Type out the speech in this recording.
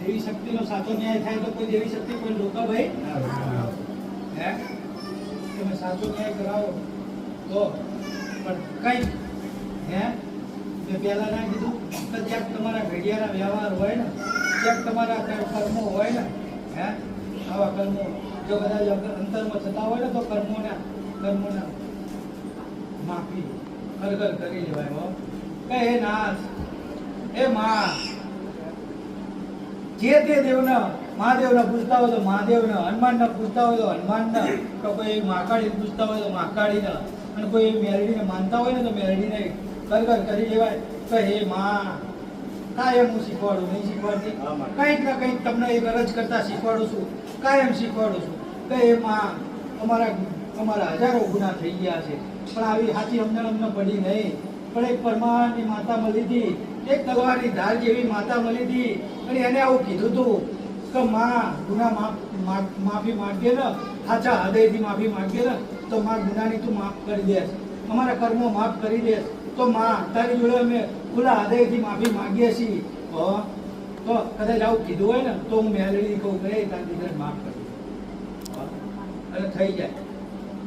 દેવી શક્તિનો સાચો ન્યાય થાય તો કોઈ દેવી શક્તિ કોઈ રોકા ભાઈ હે? તમે સાચો ન્યાય કરાવો તો. પણ કઈ હે? મેં પહેલા ના કીધું તો જ્યાં તમારા ઘડિયાના વ્યવહાર હોય ને જ્યાં તમારા કર્મો હોય ને, હે? આવા કર્મો, જો કદાચ અંતરમાં થતા હોય ને, તો કર્મોના કર્મોના માફી ખરખર કરી લેવાય હો. કે હે નાથ હે માં જે તે દેવને મહાદેવને પૂછતા હોય તો મહાદેવને હનુમાનને પૂછતા હોય તો હનુમાનને તો કોઈ મહાકાળીને પૂજતા હોય તો મહાકાળીને. અને કોઈ મેરડીને માનતા હોય ને તો મેરડીને કર કર કરી લેવાય. તો હે માં કાયમ હું શીખવાડું નહીં શીખવાડતી. કંઈક ને કંઈક તમને એક અરજ કરતા શીખવાડું છું. કાયમ શીખવાડું છું. કે એ માં અમારા અમારા હજારો ગુના થઈ ગયા છે. પણ આવી સાચી સમજણ અમને પડી નહીં. પણ એક પરમાની માતા મળી હતી. એક તલવારની ધાર જેવી માતા મળી હતી. અને એને આવું કીધું હતું કે, માં, ગુના માફ માંગીએ ને. સાચા હૃદયથી માફી માંગીએ ને. તો માં, ગુનાની તું માફ કરી દેશ. અમારા કર્મો માફ કરી દેશ. તો માં, તારી જોડે અમે ખુલ્લા હૃદયથી માફી માંગીએ છીએ. તો કદાચ આવું કીધું હોય ને, તો હું મેલડી કહું કે તારી દીકરાને માફ કરી. અને થઈ જાય.